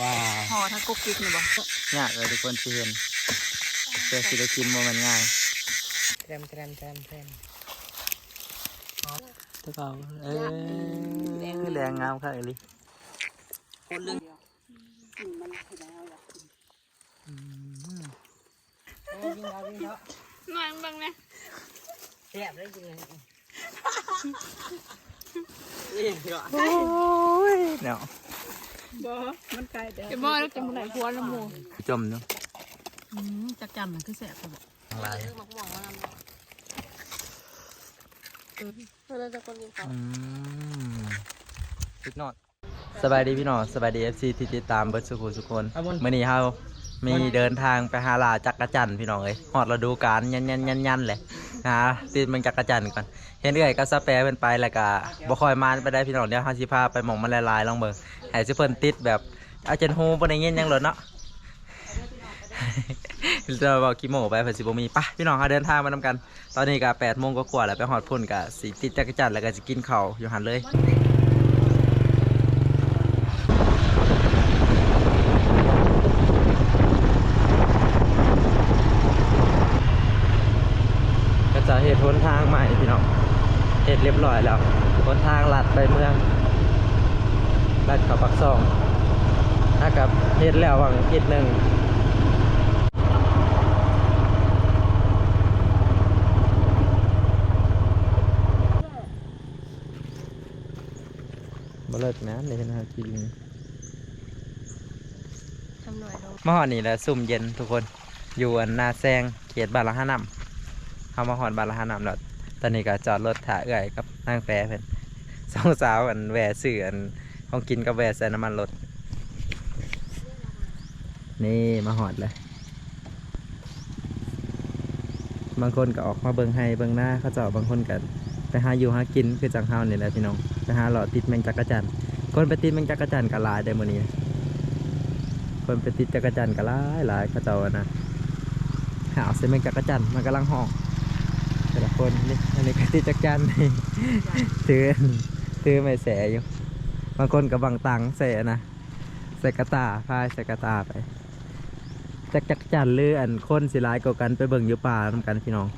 ว้าวห่อทั้งกุ๊กกิ๊กนี่บ่ยากเลยทุกคนสิเห็นเพื่อสิได้กินบ่มันง่ายแทมแทมแทมแทมทุกคนเออแดงงามค่ะเอลิคนลึงมันบังนะแทบได้จริงเลยเรียนก่อนโอ้ยเนาะ บ่มันไกลเด้อจะบ่แล้วจะบ่ได้หัวละหมูจมเนาะอืมจักจันมันคือแซ่บบ่ทั้งหลายหมักหม่องมันเราจะคนกินข้าวอืมสุดยอดสบายดีพี่น้องสบายดี FC ที่ติดตามเบิร์ดสุขุสุกคนมื้อนี้เฮามีเดินทางไปหาลาจักรจันทร์พี่น้องเอ้ยฮอดฤดูกาลยันยันยันยันเลย นะติดมันจักรจันทร์ก่อนเห็นเอื้อยก็สแปรเป็นไปแล้วก็บ่คอยมาไปได้พี่น้องเดี๋ยวห้าสิพาไปมองมันลายๆลองเบิ่งให้ซิเพิ่นติดแบบเอาจนฮูบ่ได้เงี้ยังหลยเนาะเราบอกกิโมไปเพิ่นสิบ่มีปะพี่น้องเฮาเดินทางมานำกัน ตอนนี้ก็8โมงกว่าๆแล้วไปฮอดพุ่นก็สิติดจักรจันทร์แล้วก็สิกินข้าวอยู่หันเลย ก็จะเหตุทนทางใหม่พี่น้องเหตุเรียบร้อยแล้วทนทางลัดไปเมืองลัดเขาปักซองถ้ากับเหตุแล้ววังอีกหนึ่งบ่เลิกนะเลยนะครับจริงทำหน่อยลงมาหอดนี่แหละซุ่มเย็นทุกคน อยู่อันนาแซงเขตบานละห้านำเขามาหอดบานละห้านำแล้วตอนนี้ก็จอดรถถ่าเอื่อยกับ นางแฟเพิ่นสองสาวอันแหวสื่ออันของกินกับแหวใส่น้ำมันรถนี่มาหอดเลย บางคนก็ออกมาเบิงให้เบิงหน้าเขาเจาะบางคนก็ไปหาอยู่หากินคือจังเฮานี่แหละพี่น้องไปหาหลอดติดแมงจักรจันคนไปติดแมงจักรจันก็หลายได้มื้อนี้ คนไปติดจักรจันก็หลายหลายเขาเจ้านะหาเอาเส้นแมงจักรจันมันกำลังหองแต่ละ คนนี่อันนี้ก็ติดจักรจันทร์นี่ถือถือไม่แสอยู่ บางคนกับบังตังแสนะใส่กระตาพายใส่กระตาไปจักจักรจันทร์หรืออันคนสิหลายกว่ากันไปเบิ่งอยู่ป่านำกันพี่น้อง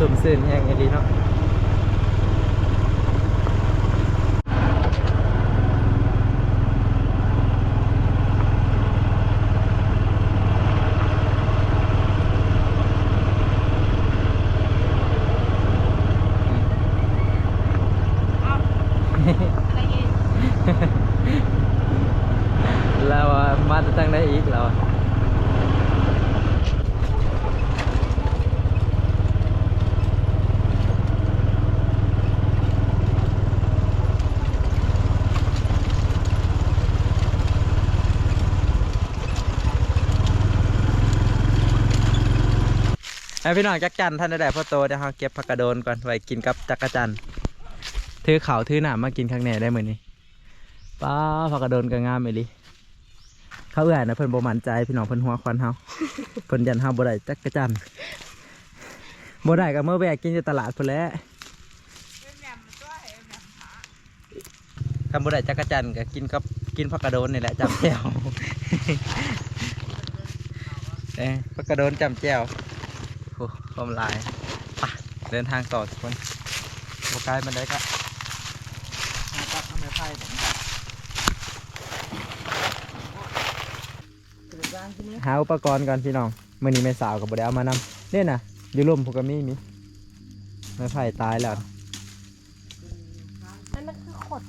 สุ่มสื่นแห่งไอดีเนาะเราอะ มาจะตั้งได้อีกเราอะให้พี่น้องจักรจันทร์ท่านได้พ่อโตเดี๋ยวเราเก็บผักกระโดนก่อนไว้กินกับจักรจันทร์ถือเขาถือหนามมากินข้างในได้เหมือนนี้ป้าผักกระโดนก็งามเลยลิ เขาเอื่อยนะเพิ่นบ่มั่นใจพี่น้องเพิ่นหัวควันเฮาเพิ่นยันเฮาบ่ได้จักรจันทร์บ่ได้ก็เมื่อแวะกินอยู่ตลาดพุ่นแหล้วคำบ่ได้จักรจันทร์ก็กินกับกินผักกระโดนนี่แหละจำแจ่วเอ้ยผักกระโดนจำแจ่วโอ้ความลายไปเดินทางต่อทุกคนบ่ไกลมันได้ก็มาตักทำไมไพ่ผม ถือบ้านที่นี่ หาอุปกรณ์ก่อนพี่น้องมื่อนี้แม่สาวกับบไดเอามานำเนี่ยนะอยู่ร่มพวกกมีมีไม้ไผ่ตายแล้วนั่นมันคือขด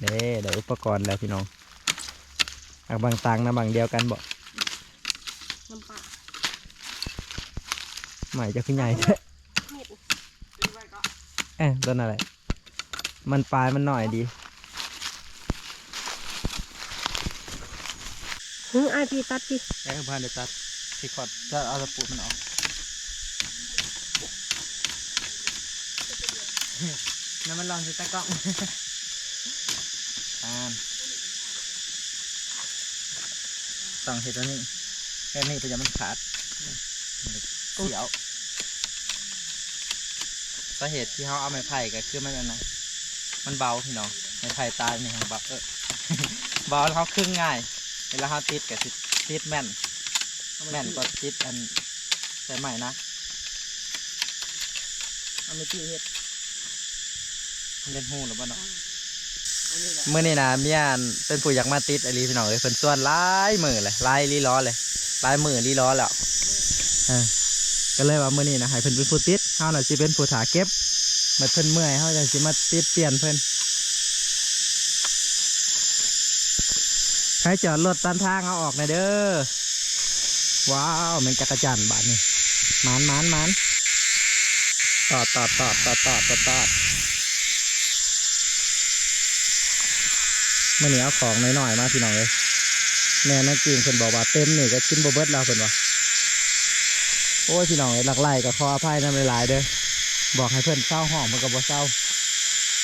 เด้ได้อุปกรณ์แล้วพี่น้องอักบางตังนะบางเดียวกันบ่น้ำปลาใหม่จะขึ้นใหญ่แท้เห็ดเอ้ยต้นอะไรมันปลายมันหน่อยดี หึไอพี่ตัดพี่เอ้ยบ้านเดี๋ยวตัดพี่ขอดจะเอาตะปูมันออกน้ำมันร้อนสิตะกองอ่านต้องเห็ดตัวนี้แค่นี้ตัวยังมันขาดเสียวสาเหตุที่เขาเอาไม้ไผ่ก็คือมันนะมันเบาพี่น้องไม้ไผ่ตายในของเบาเออเบาแล้วเขาครึ่งง่าย เวลาเขาติดกับติดแม่น แม่นก็ติดอันใส่ใหม่นะเอาไม่จี้เฮ็ดเล่นหูหรือเปล่าเนาะเมื่อนี้นะเมียนเป็นผู้อยากมาติดไอรีพี่น้องเลยเพิ่นส่วนหลายมือเลยหลายลีล้อเลยหลายมือลีล้อแล้วก็เลยว่าเมื่อนี้นะให้เพิ่นเป็นผู้ติดเฮาน่ะสิเป็นผู้ถาเก็บเมื่อเพิ่นเมื่อยเฮาจะสิมาติดเปลี่ยนเพิ่น ใครจอดรถตันทางเอาออกหนะเด้อ ว้าวแมันจักรจันทร์บาทนี่หมานหมานหมานตอดตอดตอดตอดตอดตอดตอดเมื่อนี้เอาของน้อยๆมาพี่น้องเลยแม่นักกินเพิ่นบอกว่าเต็มนี่ก็กินบ่เบิดแล้วเพิ่นว่าโอ้ยพี่น้องเอ้ยหลักไล่ก็ขออภัยนำหลายๆเด้อบอกให้เพิ่นเศร้าห้องมันก็บ่เศร้า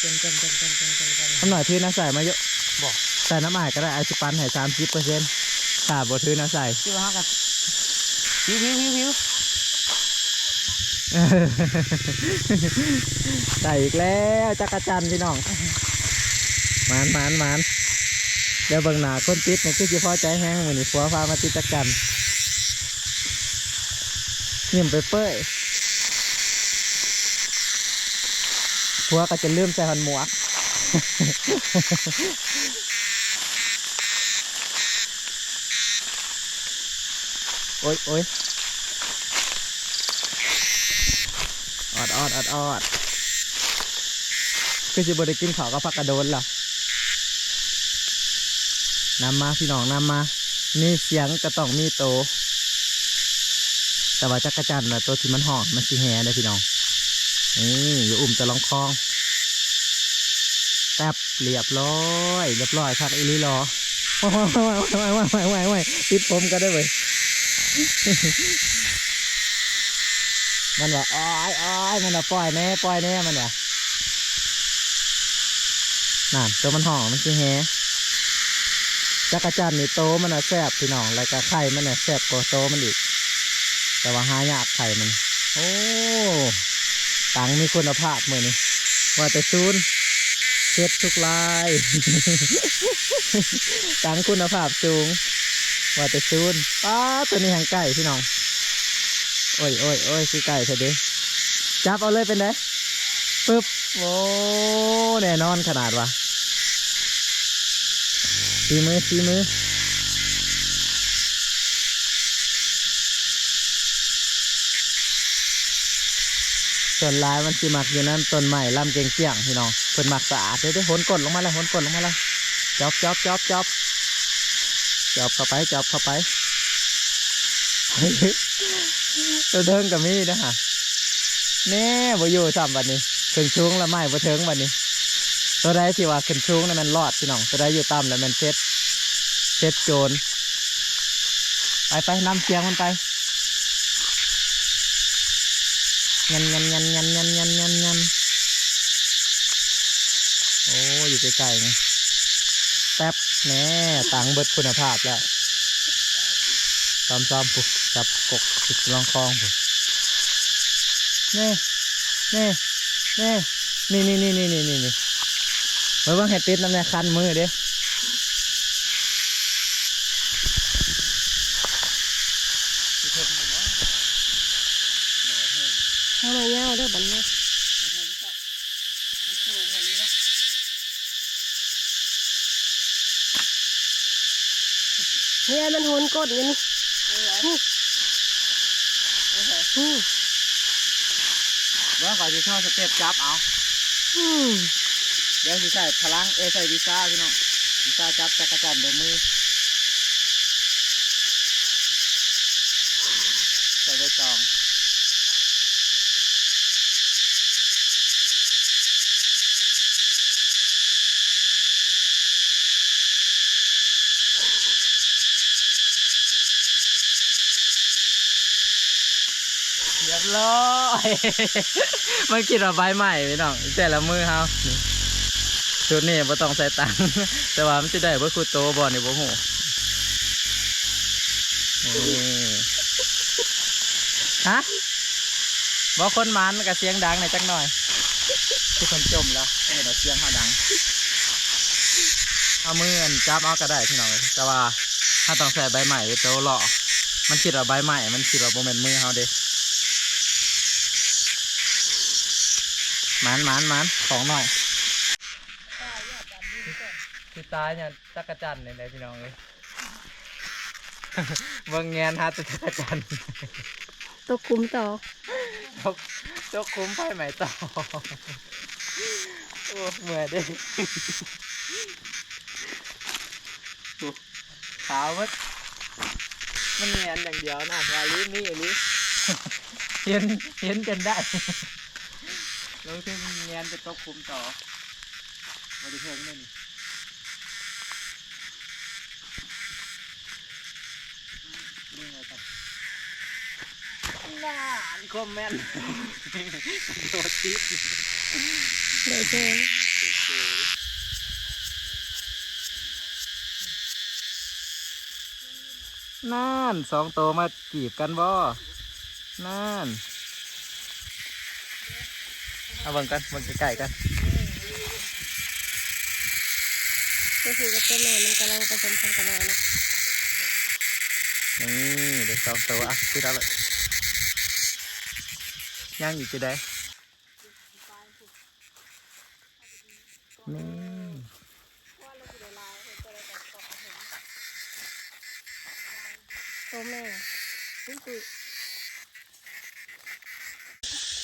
เกินเกินเกินเกินเกินเกินเกินทำหน่อยทื่อน้ำใส่มาเยอะบอก ใส่น้ำอายก็ได้ไอซิปันให้สามสิบเปอร์เซ็นต์ถ้าบ่ทื่อน้ำใส่ที่ว่าเขากับวิววิววิววิวได้อีกแล้วจักรจันทร์พี่น้องหมานหมานหมานเดี๋ยวเบิ่งหน้าคนติดนี่คือสิพอใจแห้งมื้อนี้ผัวพามาติดจักรจันทร์ยิ้มไปเป้ยผัวก็จะลืมใส่หันหมวก โอ้ยโอ้ยออดออดออดออดคือสิบได้กินข้าวก็พักกระโดนล่ะนำมาพี่น้องนำมา มีเสียงก็ต้องมีโต แต่ว่าจักรจันทร์นะตัวที่มันห่อมันสีแห่ได้อพี่น้อง นี่อยู่อุ่มจะลองคลองแป๊บเรียบร้อย เรียบร้อยพักอีหลีรอว้ายว้ายว้ายว้ายว้ายว้ายติดผมก็ได้เว้ย มันว่าอ้อยอ้อยมันว่าปล่อยแน่ปล่อยแน่มันว่านั่นตัวมันห่อมันคือแฮจักรจันนี่โตมันอะแซ่บพี่น้องแล้วก็ไข่มันอะแซ่บกว่าโตมันอีก แต่ว่าหายากไข่มัน โอ้ตังมีคุณภาพมือนี่ว่าแต่ซูนเช็ดทุกลาย ตังคุณภาพสูง ว่าแต่ซูนป้าตัวนี้หางไก่พี่น้อง โอ้ยโอ้ยโอ้ยคือไก่เถอะดิจับเอาเลยเป็นไงปึ๊บ โอ้แน่นอนขนาดวะสีมือสีมือส่วนลายมันสิมักอยู่นั้นต้นใหม่ลำเก่งเกี่ยงพี่น้องเพิ่นมักสะอาดเด้อเด้อหนกดลงมาแล้วหนกดลงมาแล้วจอบจอบจอบจอบ จอบเข้าไปจอบเข้าไปตัวเทิงกับมีนะฮะแน่บ่อยู่ซ้ำบัดนี้ขึ้นชูงแล้วไม่บ่เทิงบัดนี้ ตัวใดที่ว่าขึ้นชูงนั่นมันรอดพี่น้องตัวใดอยู่ต่ำแล้วมันเซ็ตเซ็ตโจรไปไปนำเสียงมันไปงันงันงันงันงันงันงันงันโอ้อยู่ใกล้ๆไงแป๊บ แน่ตังเบิดคุณภาพแล้วซ้อมซ้อมปุ๊บจับกกติดลองคลองปุ๊บเน่เน่เน่นี่นี่นี่นี่นี่นี่นี่ไว้ว่างให้ติดน้ำแนคันมือเด้ เข้ามาเงาเด้อบันนะ เนี่ยมันโหนกดอยู่นี่นี่อืมเดี๋ยวก่อนจะชอบสเต็ปจับเอาอืมเดี๋ยวสิใส่พลังเอยใส่วีซ่าพี่น้องวีซ่าจับจักรจันทร์โดยมือใส่ใบตอง เรียบร้อย มันกินว่าใบใหม่พี่น้องแต่ละมือเฮาชุดนี้บ่ต้องใส่ตังค์แต่ว่ามันสิได้บ่คือโตบ่นี่บ่ฮู้นี่ฮะบ่คนมันก็เสียงดังหน่อยจักหน่อยคือคนจมแล้วเออเดี๋ยวเสียงเฮาดังเอามืออันจับเอาก็ได้พี่น้องแต่ว่าถ้าต้องใส่ใบใหม่โตหล่อมันคิดว่าใบใหม่มันคิดว่าบ่แม่นมือเฮาเด้ มันมันมันของหน่อยคือตายเนี่ยจักรจันทร์เลยนะพี่น้องเลยเบิ่งแงนฮะตัวจักรจันทร์ตัวคุ้มต่อจกจกคุ้มไฟไหมต่อโอ้เมื่อยเดิขาวมัดมันแงนอย่างเดียวนะวาลิมีลิเห็นเห็นจนได้ แล้วที่มันแงนจะตกคุมต่อมาดูเพิ่งนี่นี่ไงครับน่านคอมเมนต์โดดทิปเดี๋ยวเจอน่านสองตัวมาจีบกันบ่น่าน เอาเบิ่งกันเบิ่งใกล้ๆกันก็คือกับตัวแม่มันกำลังผสมพันธุ์กันแล้วนะนี่เดี๋ยวสองตัวอะคิดเอาเลยย่างอยู่จะได้นี่ตัวแม่นี่คือ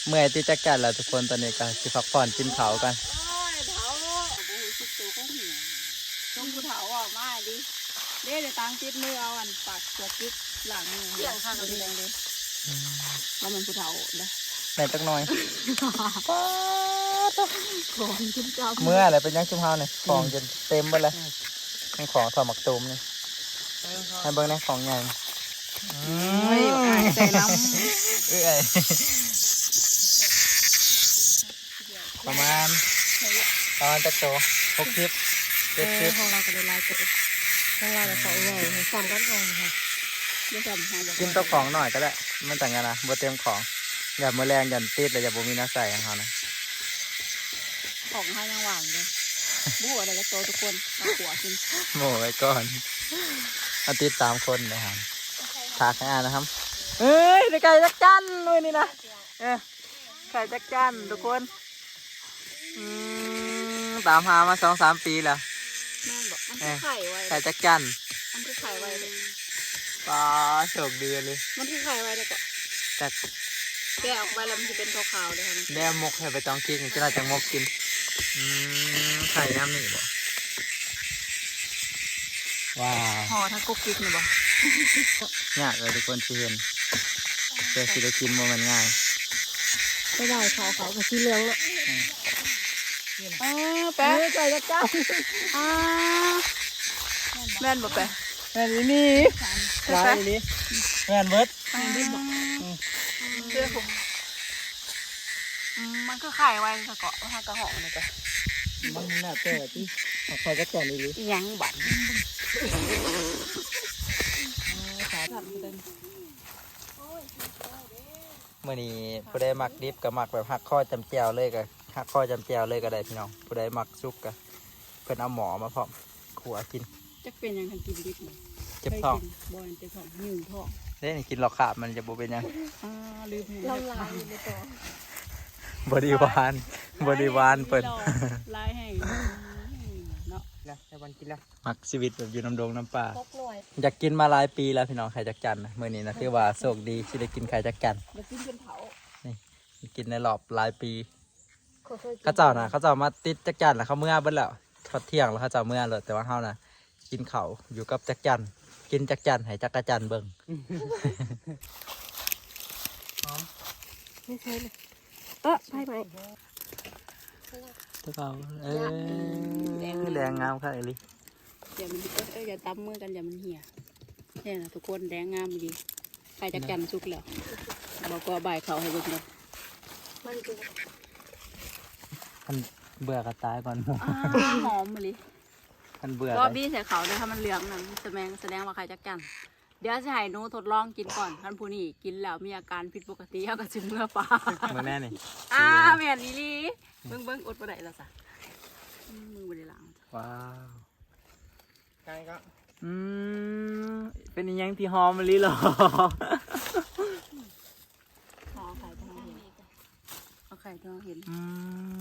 เมื่อยที่จะกันแล้วทุกคนตอนนี้ก็สิพักผ่อนกินเขาวกันโอ้ยเถาโอ้โหสุดตัวก็หิวต้องกูเถาออกมาดิเด้เดี๋ยวตังติดมือเอาอันปากตัวกิ๊กหลังมือเสียงข้างกันแดงเลยว่ามันกูเถาเลยแม่จักหน่อยของขึ้นจับเมื่ออะไรเป็นยังชุมเฮาเนี่ยของจนเต็มไปเลยนี่ของถอดหมักตูมนี่ให้เบิ่งนะของใหญ่เฮ้ยใส่น้เอ้ย ประมาณประมาณจักโตหกสิบำเจ็ดสิบของเราก็ได้ลายตัวของเราแต่ของใหญ่สามก้อนทองค่ะไม่จำหาบอกกินตัวของหน่อยก็ได้มันต่างกันนะบ่เต็มของอย่ามือแรงอย่าติดเลยอย่าบ่มีน้ำใส่ของเขานะของให้ยังหว่างเลยบู๊อะไรก็โตทุกคนมาหัวกินโม่ไว้ก่อนเอาติดสามคนนะครับถากให้อ่านนะครับเอ้ยได้ไก่จักจันด้วยนี่นะเออไก่จักจันทุกคนอืม ตามหามาสองสามปีแล้วแม่บอกมันคือไข่ไว้ไก่จักจันมันคือไข่ไว้เลยปลาโชคดีเลยมันคือไข่ไว้เลยก็จักแกะออกไปแล้วมันจะเป็นขาวๆเลยค่ะแนมมกให้ไปต้องกินจะน่าจะมกกินอืมไข่น้ำนี่บ่ว้าวห่อทั้งกุ๊กกิ๊กนี่บ่ยากเลยทุกคนที่เห็นแต่สิได้กินบ่แมันง่าย ไม่ได้ขาวขาวกับสีเหลืองแล้วเออแป๊ะไก่จะจ้าอ่าแม่นบ่แป๊ะแม่นอีนี่ใช่ปะอีนี่แม่นเบิดแม่นได้บ่เชื่อผมอืมมันคือไข่ไว้ก็เกาะถ้ากระหองนี่จ้ะมันน่าแต่ที่ใครจะก่อนอีนี่อีหยังบัดขาสั่นเต้นมื่อนี้ผู้ใดมักดิบก็มักแบบหักข้อจำเจียวเลยก็ หักข้อจำเจียวเลยก็ได้พี่น้องผู้ใดมักซุปก็เพิ่นเอาหมอมาพร้อมขัวกินจักเป็นหยังทันกินดิบเลยเจ็บท้องบอยเจ็บท้องหิวท้องเด้นี่กินหลอกขาบมันจะบ่เป็นหยังอ่าลืมเราลายอยู่ในตัวบริวารบริวารเปิดลายแห้งเนาะแล้วแต่วันกินแล้วมักชีวิตแบบอยู่น้ำดงน้ำป่าพกหน่อยอยากกินมาหลายปีแล้วพี่น้องไข่จักจันนะมื่อนี้นะถือว่าโชคดีที่ได้กินไข่จักจันเดี๋ยวกินเป็นเผากินในรอบหลายปี เขาเคยกินเขาเจ้านะเขาเจ้ามาติดจักจันแล้วเขาเมื่อเบิ้แล้วทอดเที่ยงแล้วเขาเจ้าเมื่อเลยแต่ว่าเฮานะกินเขาวอยู่กับจักจันกินจักจันให้จักรจันเบิ่งไม่ใช่เลยเออไปไหมทุกเขาเออแดงงามค่ะเอลิอย่ามันเอ้ยเอ้ยอย่าตั้มมือกันอย่ามันเหี่ยเนี่ยนะทุกคนแดงงามดีใครจะกันสุกแล้วบอกก็ใบายเขาให้เบิ่งเลยมันคือ มันเบื่อก็ตายก่อนหมูอ้าวหอมมาเลยมันเบื่อก็เลยบี้ใส่เขาเลยถ้ามันเหลืองนั่นแสดงแสดงว่าใครจักกัน เดี๋ยวจะให้หนูทดลองกินก่อนท่านผู้นี้กินแล้วมีอาการผิดปกติเขาก็จะเมื่อปลามือแน่นี่อ้าแม่นอีหลีเบิ่งเบิ่งอดบ่ได้แล้วจ้ะอืมมึงบ่ได้ล้างว้าวไก่ก็อืมเป็นอิหยังที่หอมมะลิหรอ ขอไข่ทองเห็นเอา ไข่ทองเห็นอื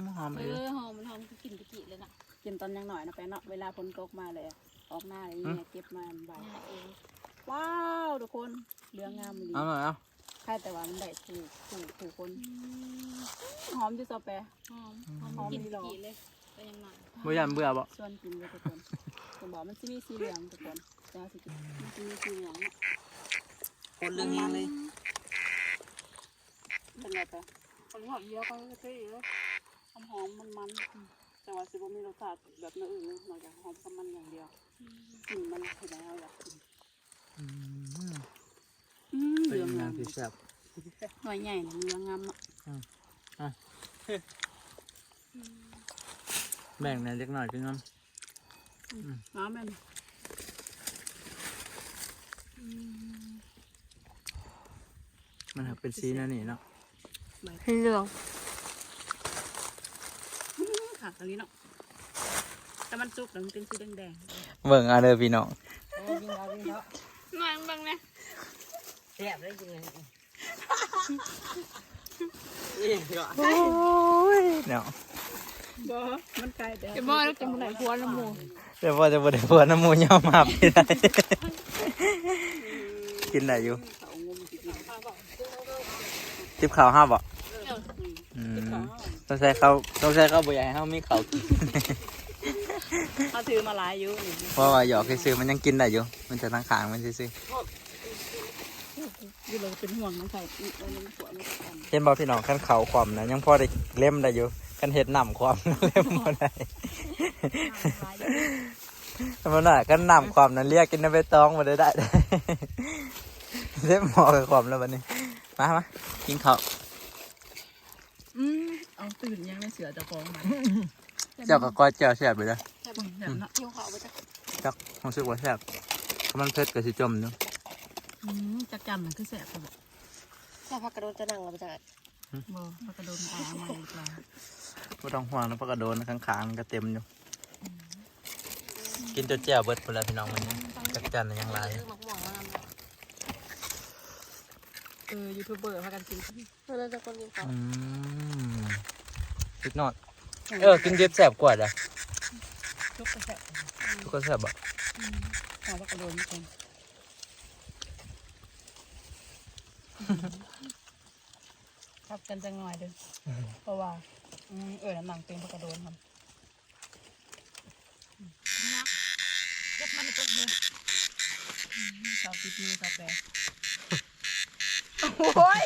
มหอมเอเลยอหอมมันหอมคือกินตะกี้เลยนะกินตอนยังหน่อยนะแปะเนาะเวลาฝนตกมาเลยอะออกหน้าเลยเนี่ยเก็บมาใบายเองว้าวทุกคนเรื่องงามเลยเอาหน่อยเอาใช่แต่ว่ามันได้ถูกถูกถูกคนหอมจุซอแปะ หอมหอมกินดีหรอกี่เลยก็ยังหนักบ่ยันเบื่อบ่ส่วนกินเลยทุกคนผมบอกมันจะมีสีเหลืองทุกคนจะเอาสิกินมันจะมีสีเหลืองเนาะคนเรื่องนี้เลยเป็นไงปะ คนหอมเยอะก็เท่เลยหอมหอมมันมันแต่ว่าสิบ่มีรสชาติแบบนั้นอื่นนอกจากหอมกับมันอย่างเดียวกลิ่นมันคือแล้วอยากกินอืมอืมเหเป็นลืองอิหยังางมที่แซ่บหน่อยใหญ่นะเหลืองงามอะแบ่งในเล็กหน่อยจึงน้น้ำแม่นำมันหักเป็นสีนั่นนี่เนาะ เหลืองค่ะตรงนี้เนาะแต่มันสุกแล้วมันเป็นสีแดงเบิ่งเอาเด้อพี่น้องโอ้ยิงเอายิงเอาหน่อยบังนะแซ่บได้จริงเลยยิงก็โอ้ยเนาะๆบ่มันไกลแต่เดี๋ยวบอกแล้วจะมาไหนพัวน้ำหมูเดี๋ยวพ่อจะบ่ได้พวน้ำหมูยอมมาพี่ได้ กินได้อยู่เขางมสิกินติบข้าวห้าบ่อืมอืม ต้องใช้ข้าวต้องใช้ข้าวบ่อยากให้เฮามีข้าวกิน เขาถือมาหลายอยู่นี่เพราะว่าหยอกซื้อๆมันยังกินได้อยู่ มันจะทั้งขางมันซื้ออยู่เลยเป็นห่วงน้องไข่อีกอันนึงสวนไม่กันๆเห็นบ่พี่น้องคันเขาความนะยังพอได้เล่มได้อยู่คันเฮ็ดน้ำความ เล่มบ่ได้ธรรมดากันน้ำความนั้นเรียกกินน้ำใบตองมาได้ได้ เล่มหมอกับความแล้วบัดนี้ มามากินข้าวอืม เอาตื่นยังในเสือจะฟ้องมันเจ้ากับก้อยเจ้าแซ่บไปเลยแค่บางแบบเนาะเกี่ยวเขาไปจ้ะจักรู้สึกว่าแซ่บถ้ามันเผ็ดก็สิจมอยู่อืมจักจำมันคือแสบครับถ้าพักกระโดดจะนั่งเราไปจ้ะบ่ปากกระโดนอามาอีกแล้วไม่ต้องห่วงนะเพราะกระโดนข้างๆมันก็เต็มอยู่กินจนแจ่วเบิดพุ่นแล้วพี่น้องมันนี้จักจันยังหลายซื้อหมกหม่วงมาทำเลยเออยูทูบเบอร์พากันกินเราจะคนกินเขาอื มนิดหน่อยเออกินเย็บแสบกว่าจ้ะทุกกระแสบทุกคนแสบอะเอาปากกระโดนนี่คนครับกันจะง่อยเด้อเพราะว่าอืมเออน้ำหนังเต็มปากกระโดนครับเก็บมันในต้นเลยชาวติดมือชาวแปรโอ้ย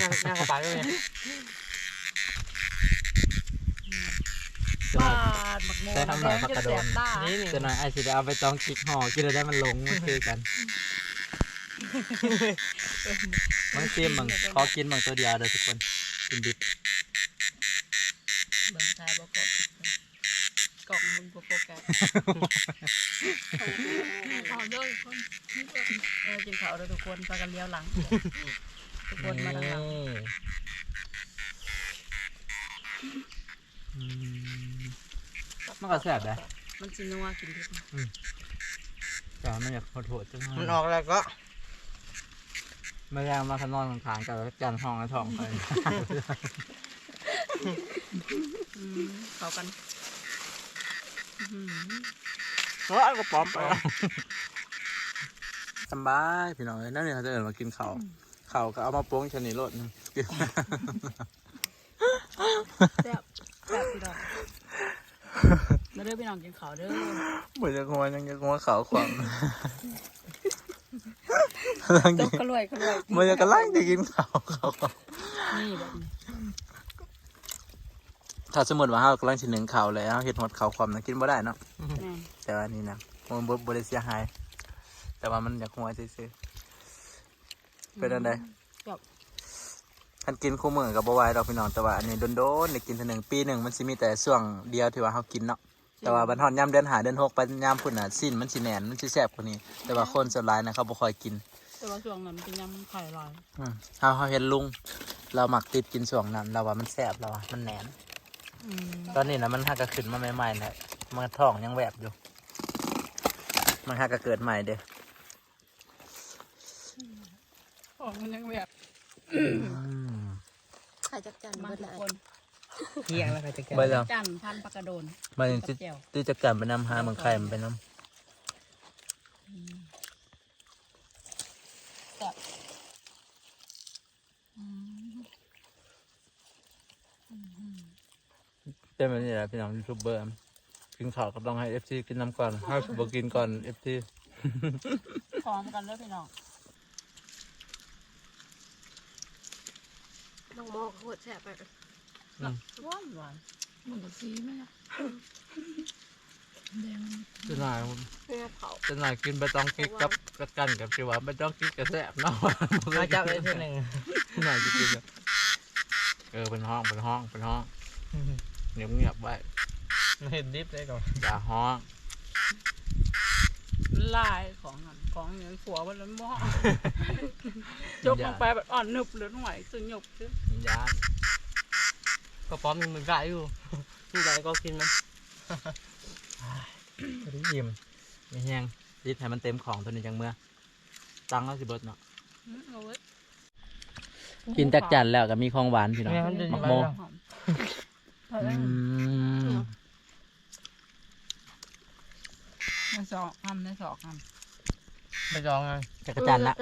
นั่งนั่งเข้าไปเลย บาดหมักโมใช้ทำหน่อยผักกระโดนตานี่นี่จะหน่อยไอ้สิได้เอาไปตองกิกห่อกินแล้วได้มันลงมันคือกันมันซีมบางขอกินบางตัวเดียวเด้อทุกคนกินดิบเบิ่งชายบอกเกาะเกาะมึงโปรแกรมเอาด้วยคนเออกินข้าวเด้อทุกคนพากันเลี้ยวหลัง ทุกคนมาทางหลังอื มมันก็แสบเลยมันจินัวกินดิบแต่ว่ามันอยากขอโทษจังมันออกแล้วก็ไม่ยางมาขนอนข้างๆกับจันห้องและท้องไปอืมเข้ากันอื้อหือเพราะอันก็ปลอมไปสบายพี่น้องเลยนั่นเนี่ยเขาจะเอินมากินข้าวข้าวก็เอามาโป้งชนิดรถนะกิน แซ่บแซ่บพี่น้องมาเด้อพี่น้อง กินข้าวเด้อเหมือนจะงัวยังจะงัวขาวขวางลังตจะกกระรวยกระรวยเหมือนจะกำลังจะกินข้าวขาวขวางนี่แบบนี้ถ้าสมมติว่าเรากำลังชิหนึ่งข้าวแล้วเห็ดหดข้าวความนะกินบ่ได้เนาะแม่นแต่ว่านี่นะมันบ่บ่ได้เสียหาย แต่ว่ามันอยากหัวซื่อเป็นอันใดแบบคันกินคู่มือกับบ่ไหวดอกพี่น้องแต่ว่าอันนี้โดนๆได้กินเทีหนึ่งปีหนึ่งมันสิมีแต่ช่วงเดียวที่ว่าเฮากินเนาะ แต่ว่าบรรทอนยามเดือนหาเดือนหกไปยามพุ่นน่ะสิ้นมันสิแหนนมันสิแซ่บกว่านี้ แต่ว่าคนส่วนหลายนะเขาบ่ค่อยกิน แต่ว่าช่วงนั้นเป็นยำไข่ลอยอืมเฮาเฮาเห็นลุง เราหมักติดกินช่วงนั้นเราว่ามันแซ่บเราว่ามันแหนนอืมตอนนี้นะมันหากะขึ้นมาใหม่ๆนะมันท้องยังแหวบอยู่ มันหากะเกิดใหม่เด้อโอ้มันยังแบบอืม ขายจักจันมาเบิดทุละกคน เที่ยงแล้วใครจะแก่เบิ่แล้วจันพันปลากระโดนมาถึงกับที่แจ่วที่จะกลับไปนำหาเมืองไข่มันไปน้แบบอืมำเป็นแบบนี้แหละพี่น้องยูทูบเบอร์กินข้าวก็ต้องให้เอฟซีกินน้ำก่อนให้บกินก่อนเอฟซีพร้อมกันเลยพี่น้องน้องบอกโคตรแซ่บไป หวานหวานมันก็ซีไหมล่ะจะน่อยเนื้อเผาจะน่อยกินใบตองกิ๊กกับกับกันกับที่ว่าใบตองกิ๊กกับแซ่บเนาะมาจับได้ท่านึงหน่อยจะกินเออเป็นห้องเป็นห้องเป็นห้องเงียบเงียบไว้เห็นดิฟได้ก่อนอย่าห้องลายของอันของอย่างขัวมันล้วหม้อจกลงไปแบบอ่อนนึบเหลือหน่อยซึ่งหยบซึ่งยา ก็ป้อมยังมึงกะอยู่ผู้ใดก็กินมันได้ยิ้มไม่แห้งรีดให้มันเต็มของตัวนี้จังเมื่อ ตังก็สิเบิดเนาะอืมเอาไว้กินจากจันแล้วก็มีของหวานพี่น้องแม่มันจะอมัยู่กบ้าโมนแล้วหอมอืมในสอกทำในสอกทไปจองไงจักรจันทร์ละ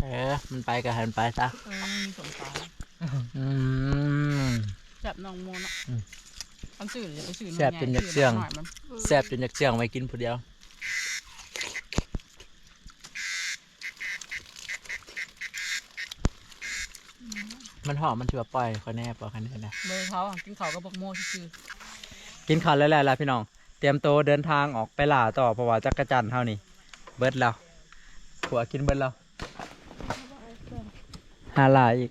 เออ มันไปก็ให้มันไปซะำเออมั นมีสงสารอืมจับน้องโมนะอืมอันสื่อจะไปสื่อแซ่บจนอยากเชื่องหน่อยมันแซ่บจนอยากเชื่องไว้กินผู้เดียวมันหอมมันถือว่าปล่อยคอยแน่ปล่อยคันนี้นะ เบอร์เขาอะกินเขาวก็บอกโมชื่อกินข้าวแล้วแหละล่ะพี่น้อง เตรียมตัวเดินทางออกไปล่าต่อเพราะว่าจักรจันทร์เท่านี้ เบิดแล้วผัวกินเบิดแล้วหาหลายอีก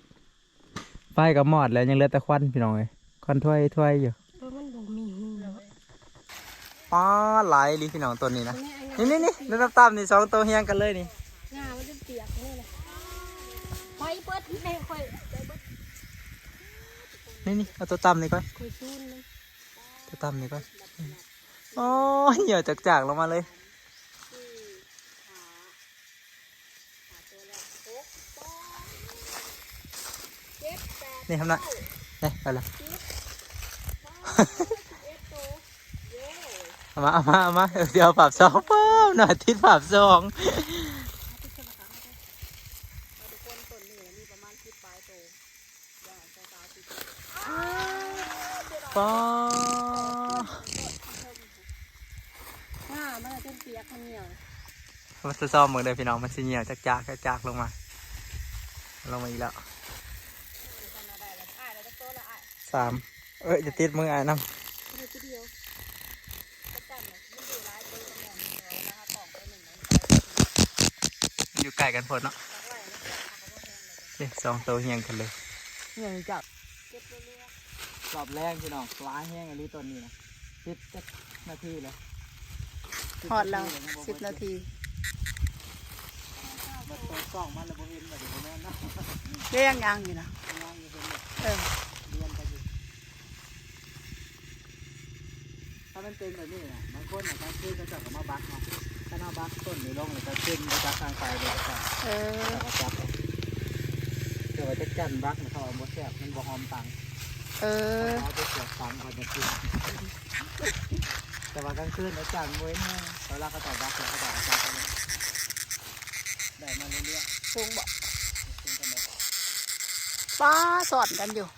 ไฟก็หมอดแล้วยังเหลือแต่ควันพี่น้องเลยควันถ้วยถ้วยอยู่เออมันบ่มีหูแล้วป้าหลายลีพี่น้องตัวนี้นะนี่นี่นี่นี่ตามๆนี่สองตัวเฮียงกันเลยนี่งามันจะเปียกนี่แหละคอยเปิดแม่คอยไปเบิดนี่นี่เอาตัวต่ำนี่ก่อนคอยซูนเลยตัวต่ำนี่ก่อนโอ้ยเหนียวจากๆลงมาเลย นี่ทำหน่อยนี่ไปละเอามาเอามาเอามาเดี๋ยวปรับสองเพิ่มหน่อยทิศปรับสองป้างามันจะเปียกมันเหนียวมันจะซ่อมมือเลยพี่น้องมันสิเหนียวจากจากจากจากลงมา ลงมาอีกแล้ว สามเอ้ยจะติดมืออะน้ำอยู่ไก่กันพดเนาะนี่สองตัวเฮียงกันเลยเนี่ยจับรอบแรกพี่น้องปลาแห้งอันนี้ตัวนี้นะสิบนาทีเลยทอดแล้วสิบนาทีมันตัวกล้องมันแล้วบ่เห็นแบบนี้แม่นเนาะเรียงยังอยู่นะย่างอยู่เป็นแบบเออ เรียนไปอยู่ ถ้ามันเป็นแบบนี้นะบางคนนะบางคืนก็จะเอามาบักเนาะถ้าเอาบักต้นหรือลงแล้วก็ขึ้นไปบักทางไปเลยก็จะเออจับเดี๋ยวจะจันบักนะเขาเอาบ่แซ่บมันบ่หอมตังเออเอาไปเสียบตังก่อนจะกินแต่ว่ากลางคืนอาจารย์เว้นแห้งแล้วเราก็ต่อบักแล้วก็ต่อจารย์ไปเลยได้มาเรื่อยๆพุงบอกๆขึ้นกันเลยป้าสอนกันอยู่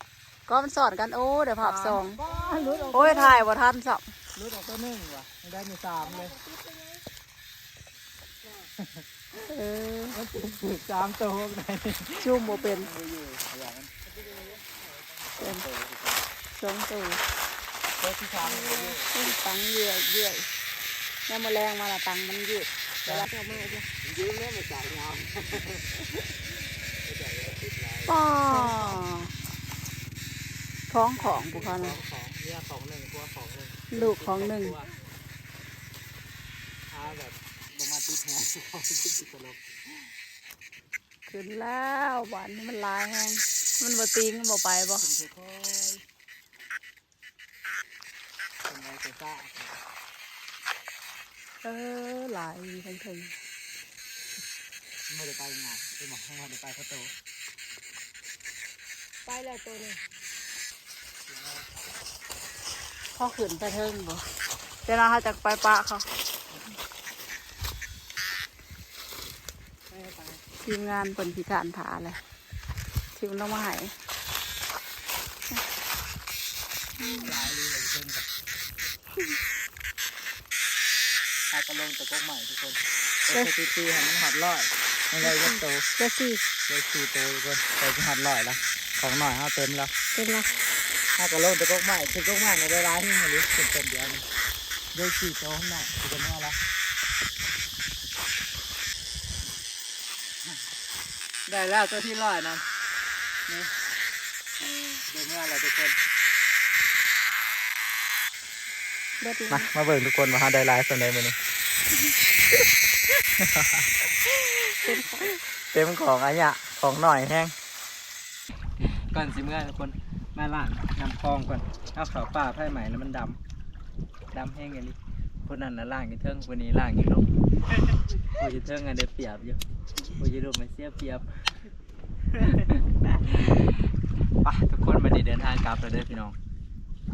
ก็มันสอนกันโอ้เดี๋ยวภาพสองโอ้ยถ่ายว่าทันสับ รู้ออกตัวหนึ่งว่ะไม่ได้มีสามเลยเออมันติดถึกสามตัวไหนจุ่มโมเป็นดูอยู่อย่างนั้นเป็นสองตัวตัวที่สามเลยอยู่ขึ้นตังเยื่อยเยื่อยแม่แมลงมาละตังมันยืดเวลาเอามาจ้ะยืมเนี่ยมาจ่ายยาวป้าท้องของบุคคลสอนะงสองเนี่ยสองหนึ่งตัวสองหนึ่ง ลูกของหนึ่งถ้าแบบลงมาติดงานเขาติดตลกขึ้นแล้วบ้านนี้มันหลายแฮงมันบ่ติงมันบ่ไปบ่คุณค่อยๆเป็นไงเจ้าซ่าเออหลายอยู่ทั้งถึงไม่ได้ไปงานไปหมอกไม่ได้ไปเขาโตไปแล้วตัวนึง พอขึ้นไปเทิงบ่เดี๋ยวเราหาจากไปปะเขาไม่ได้ไปทีมงานเป็นพิการถาเลยทีมต้องมาใหายหลายเลยเลยเพิ่งกับอากระลงตะกกใหม่ทุกคนโอเคตีตีหันมันหัดลอยไม่ได้ยักโตเจ้าสี่เลยสี่โตทุกคนไปจะหัดลอยแล้วของหน่อยห้าเต็มแล้วเป็นไร ถ้ากระโลงตะกกใหม่คือกกใหม่ในได้ร้ายที่มันรู้เป็นเต็มเดียวนี่เลยสี่โตข้างหน้าคือจะไม่เอาละได้แล้วตัวที่ลอยนะนี่เดี๋ยวเมื่อไรทุกคนเบิดเลยมามาเบิ่งทุกคนมาหาได้หลายส่วนใดมื้อนี้เต็มของอันเนี้ยของหน่อยแห้งก่อนสิเมื่อทุกคน มาล้างน้ำคลองก่อนเอาขาวป่าไผ่ใหม่แล้วมันดำดำแห้งอย่างนี้คนนั้นน่ะล่างอยู่เทิงคนนี้ล่างอยู่ลงผู้ยู่เทิงอันเดียเปียบอยู่ผู้ยู่ลงมันเสียเปียบไปทุกคนมาดีเดินทางกลับแล้วเด้อพี่น้อง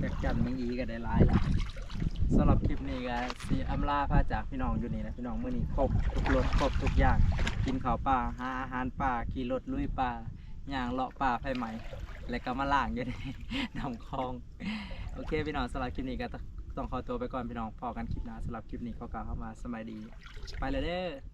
จากจันมืองอีก็ได้หลายแล้วสำหรับคลิปนี้ก็สีอำลาพาจากพี่น้องอยู่นี่นะพี่น้องเมื้อนี้ครบทุกรสครบทุกอย่าง กินข้าวป่าหาอาหารป่าขี่รถลุยป่าย่างเลาะป่าไผ่ไหม แล้วก็มาล่างอยู่ในน้ำคลอง โอเคพี่น้องสำหรับคลิปนี้ก็ต้องขอตัวไปก่อนพี่น้องพอกันคลิปหน้าสำหรับคลิปนี้ขอกล่าวเข้ามาสบายดี ไปเลยเด้อ